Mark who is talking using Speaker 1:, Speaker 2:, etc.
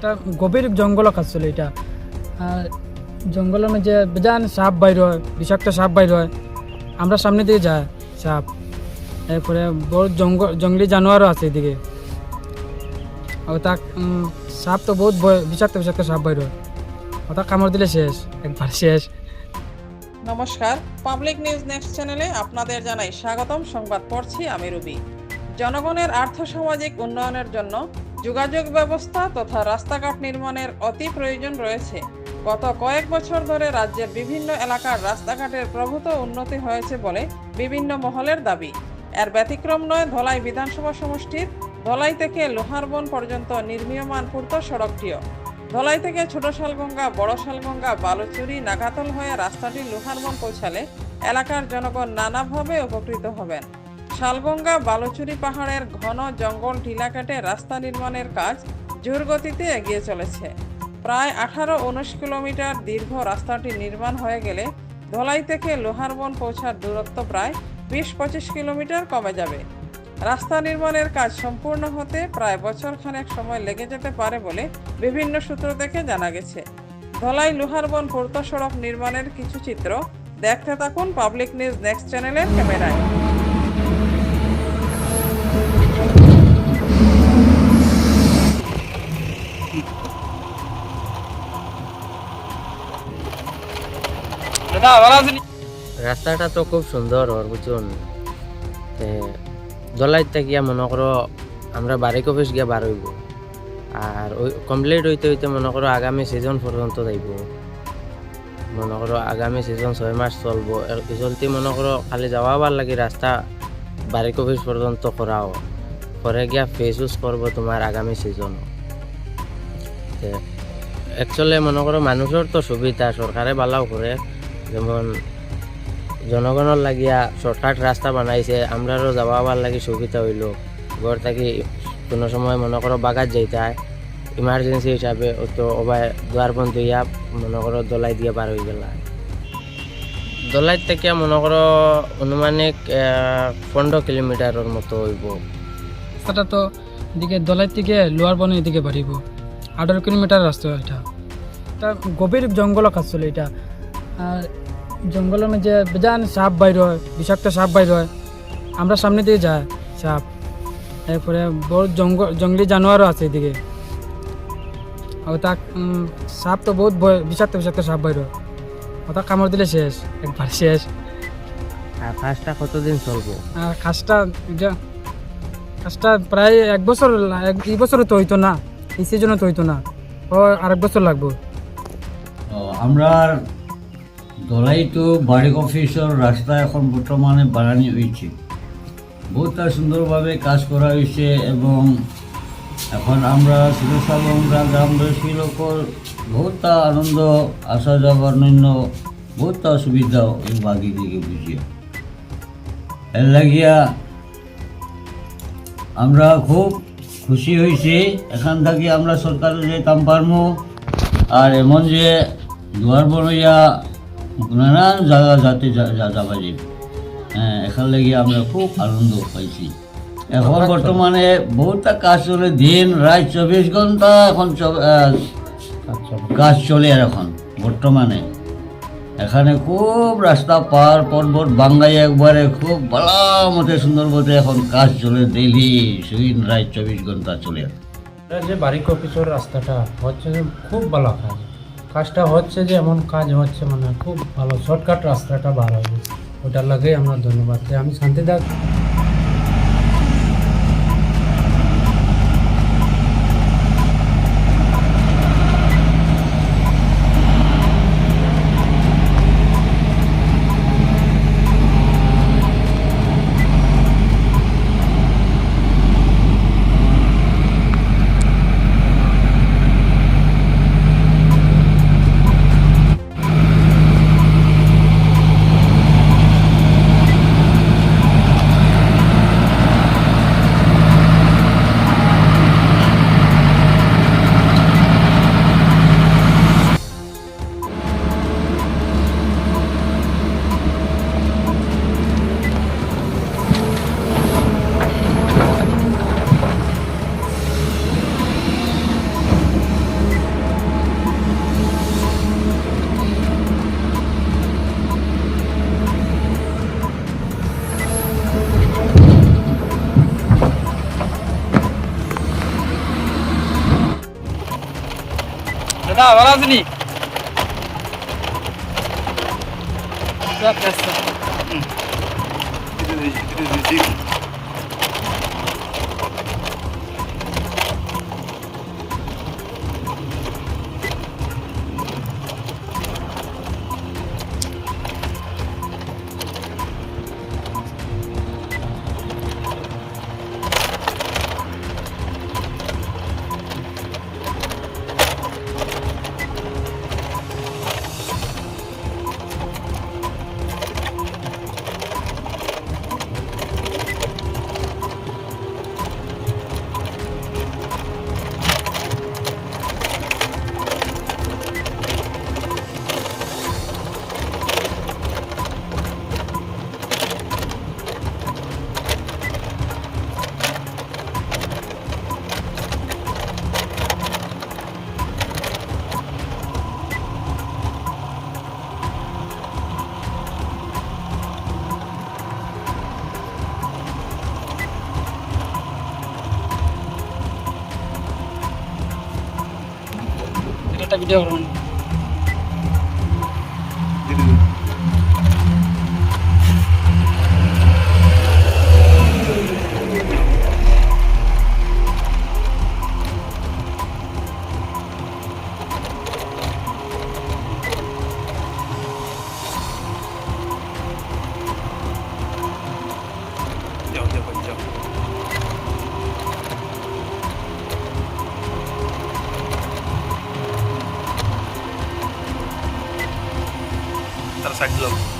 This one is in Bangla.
Speaker 1: একটা গভীর জঙ্গল আসলে এটা। জঙ্গলের মধ্যে বেজান সাপ বাইর হয়, বিষাক্ত সাপ বাইর হয়। আমরা সামনে দিকে যাই, সাপ। এরপরে বড় জঙ্গল জঙ্গলি জানোয়ারও আছে এদিকে। আর তা সাপ তো বহুত বিষাক্ত বিষাক্ত সাপ বাইর হয়। ওটা কামড় দিলে শেষ, একবার শেষ।
Speaker 2: নমস্কার, পাবলিক নিউজ নেক্সট চ্যানেলে আপনাদের জানাই স্বাগতম। সংবাদ পড়ছি আমি রুবি। জনগণের আর্থসামাজিক উন্নয়নের জন্য যোগাযোগ ব্যবস্থা তথা রাস্তাঘাট নির্মাণের অতি প্রয়োজন রয়েছে। গত কয়েক বছর ধরে রাজ্যের বিভিন্ন এলাকার রাস্তাঘাটের প্রভূত উন্নতি হয়েছে বলে বিভিন্ন মহলের দাবি। এর ব্যতিক্রম নয়, ধলাই বিধানসভা সমষ্টির, ধলাই থেকে লোহারবন পর্যন্ত নির্মীয়মান পূর্ত সড়কটিও। ধলাই থেকে ছোট শালগঙ্গা, বড় শালগঙ্গা, বালুচুরি, নাগাতল হয়ে রাস্তাটি লোহারবন পৌঁছালে এলাকার জনগণ নানাভাবে উপকৃত হবেন। শালগঙ্গা বালুচুরি পাহাড়ের ঘন জঙ্গল ঢিলা কেটে রাস্তা নির্মাণের কাজ জোর গতিতে এগিয়ে চলেছে। প্রায় আঠারো উনিশ কিলোমিটার দীর্ঘ রাস্তাটি নির্মাণ হয়ে গেলে ধলাই থেকে লোহারবন পৌঁছার দূরত্ব প্রায় বিশ পঁচিশ কিলোমিটার কমে যাবে। রাস্তা নির্মাণের কাজ সম্পূর্ণ হতে প্রায় বছর খানেক সময় লেগে যেতে পারে বলে বিভিন্ন সূত্র থেকে জানা গেছে। ধলাই লোহারবন পূর্ত সড়ক নির্মাণের কিছু চিত্র দেখতে থাকুন পাবলিক নিউজ নেক্সট চ্যানেলের ক্যামেরায়।
Speaker 3: রাস্তাটা তো খুব সুন্দর, ওর বুঝুন। দলাই গিয়া মনে করো আমরা বারিক অফিস গিয়া বার হইব। আর ওই কমপ্লিট হইতে হইতে মনে করো আগামী সিজন পর্যন্ত যাইব। মনে করো আগামী সিজন ছয় মাস চলবো। চলতে মনে করো খালি যাওয়া বার লাগে রাস্তা বারিক অফিস পর্যন্ত করাও। পরে গিয়া ফেস ইউজ করব তোমার আগামী সিজন একচুয়ালি মনে করো মানুষের তো সুবিধা, সরকারে বালাও করে। যেমন জনগণের লাগিয়া শর্টকাট রাস্তা বানাইছে আমরারও যাওয়া আবার লাগি সুবিধা হইল। ঘর থাকি কোনো সময় মনে করো বাগাত যাইতায় ইমার্জেন্সি হিসাবে ও তো ওবাই দুয়ার বন্ধ হইয়া মনে করো দলাই দিয়ে পার হয়ে গেলা। দলাই থেকে মনে করো অনুমানিক পনেরো কিলোমিটারের মতো হইব।
Speaker 1: রাস্তাটা তো এদিকে দলাই থেকে লোয়ার বনের এদিকে বাড়িব আঠারো কিলোমিটার রাস্তা এটা। এটা গভীর জঙ্গল আসলে এটা। আর জঙ্গলের মধ্যে বেজান সাপ বাইর হয় বিষাক্ত সাপ বাইর হয়। আমরা সামনে দিয়ে যাই সাপ। এরপরে বড় জঙ্গল জঙ্গলি জানোয়ারও আছে এদিকে। আর তা সাপ তো বহুত বিষাক্ত বিষাক্ত সাপ বাইর হয়। ওটা কামড় দিলে শেষ একবার শেষ।
Speaker 3: আর কাজটা কতদিন চলবো?
Speaker 1: আর কাজটা কাজটা প্রায় এক বছর এক এই বছরে তো হইতো না এই সিজনে তো হইতো না। ও আরেক বছর লাগবো।
Speaker 4: ও, আমরা দলাই টু বাড়ি অফিসের রাস্তা এখন বর্তমানে বানানি হয়েছে বহুতটা সুন্দরভাবে কাজ করা হয়েছে এবং এখন আমরা শিরসালংরা গ্রামবাসী লোকর বহুতটা আনন্দ আসা যাওয়ার অন্যান্য বহুতটা সুবিধা এই বাগি দিকে বুঝিয়ে এর লাগিয়া আমরা খুব খুশি হয়েছি এখান থেকে আমরা সরকারে যেতাম পারমু আর এমন যে দুয়ার বনইয়া নানান জায়গা যাতে যা- যা- যাবা যাইব হ্যাঁ এখান লাগি আমরা খুব আনন্দ পাইছি। এখন বর্তমানে বহুতটা কাজ চলে, দিন, রাত, চব্বিশ ঘণ্টা, এখন কাজ চলে আর এখন, বর্তমানে। এখানে খুব রাস্তা পার, পর্বত, বাঙ্গাই একবারে খুব ভালো মতে সুন্দর মতে এখন কাজ চলে, ডেইলি, দিন, রাত, চব্বিশ ঘণ্টা চলে।
Speaker 5: যে বারিক অফিসের রাস্তাটা, হচ্ছে খুব ভালো কাজ। কাজটা হচ্ছে যে এমন কাজ হচ্ছে মানে খুব ভালো শর্টকাট রাস্তাটা ভালো হবে ওটার লাগে আমরা ধন্যবাদ। আমি শান্তি শান্তিদাস
Speaker 6: দাদা ভালো আছেনি ব্যস্ত। এটা একটা ভিডিও